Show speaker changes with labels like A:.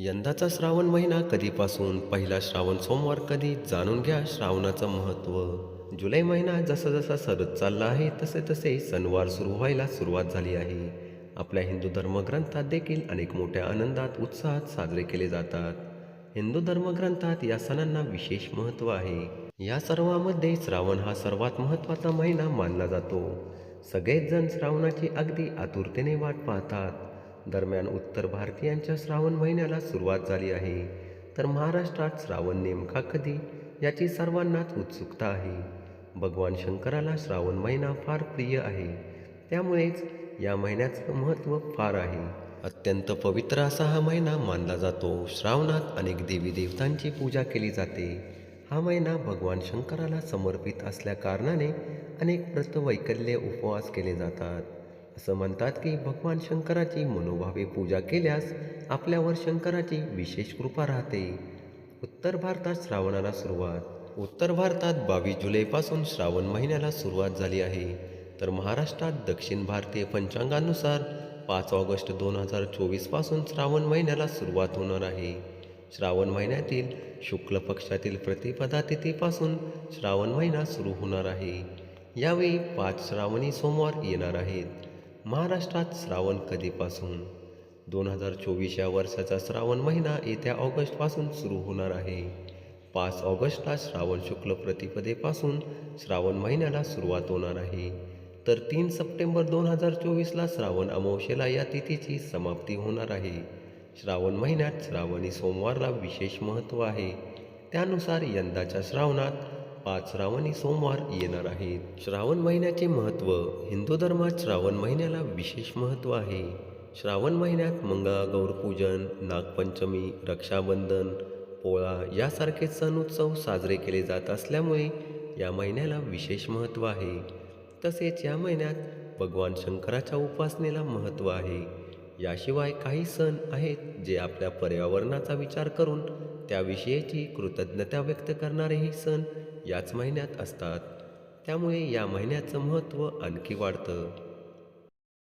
A: यंदाचा श्रावण महिना कधीपासून? पहिला श्रावण सोमवार कधी? जाणून घ्या श्रावणाचं महत्त्व. जुलै महिना जसा जसा सरत चालला आहे तसे तसे सणवार सुरू व्हायला सुरुवात झाली आहे. आपल्या हिंदू धर्मग्रंथात देखील अनेक मोठ्या आनंदात उत्साहात साजरे केले जातात. हिंदू धर्मग्रंथात या सणांना विशेष महत्त्व आहे. या सर्वामध्ये श्रावण हा सर्वात महत्त्वाचा महिना मानला जातो. सगळेच जण श्रावणाची अगदी आतुरतेने वाट पाहतात. दरम्यान उत्तर भारतीयांच्या श्रावण महिन्याला सुरुवात झाली आहे. तर महाराष्ट्रात श्रावण नेमका कधी? याची सर्वांनाच उत्सुकता आहे. भगवान शंकराला श्रावण महिना फार प्रिय आहे. त्यामुळेच या महिन्याचं महत्त्व फार आहे. अत्यंत पवित्र असा हा महिना मानला जातो. श्रावणात अनेक देवी देवतांची पूजा केली जाते. हा महिना भगवान शंकराला समर्पित असल्या कारणाने अनेक व्रत वैकल्य उपवास केले जातात. असं म्हणतात की भगवान शंकराची मनोभावे पूजा केल्यास आपल्यावर शंकराची विशेष कृपा राहते. उत्तर भारतात श्रावणाला सुरुवात. उत्तर भारतात बावीस जुलैपासून श्रावण महिन्याला सुरुवात झाली आहे. तर महाराष्ट्रात दक्षिण भारतीय पंचांगानुसार पाच ऑगस्ट दोन हजार चोवीसपासून श्रावण महिन्याला सुरुवात होणार आहे. श्रावण महिन्यातील शुक्ल पक्षातील प्रतिपदा तिथीपासून श्रावण महिना सुरू होणार आहे. यावेळी पाच श्रावणी सोमवार येणार आहेत. महाराष्ट्रात श्रावण कधीपासून? दोन हजार चोवीस या वर्षाचा श्रावण महिना येत्या ऑगस्टपासून सुरू होणार आहे. पाच ऑगस्टला श्रावण शुक्ल प्रतिपदेपासून श्रावण महिन्याला सुरुवात होणार आहे. तर तीन सप्टेंबर दोन हजार चोवीसला श्रावण अमावस्येला या तिथीची समाप्ती होणार आहे. श्रावण महिन्यात श्रावणी सोमवारला विशेष महत्त्व आहे. त्यानुसार यंदाच्या श्रावणात आज श्रावणी सोमवार येणार आहेत. श्रावण महिन्याचे महत्त्व हिंदू धर्मात श्रावण महिन्याला विशेष महत्त्व आहे. श्रावण महिन्यात मंगळा गौरपूजन नागपंचमी रक्षाबंधन पोळा यासारखे सण उत्सव साजरे केले जात असल्यामुळे या महिन्याला विशेष महत्त्व आहे. तसेच या महिन्यात भगवान शंकराच्या उपासनेला महत्त्व आहे. याशिवाय काही सण आहेत जे आपल्या पर्यावरणाचा विचार करून त्याविषयीची कृतज्ञता व्यक्त करणारेही सण याच महिन्यात असतात. त्यामुळे या महिन्याचं महत्त्व आणखी वाढतं.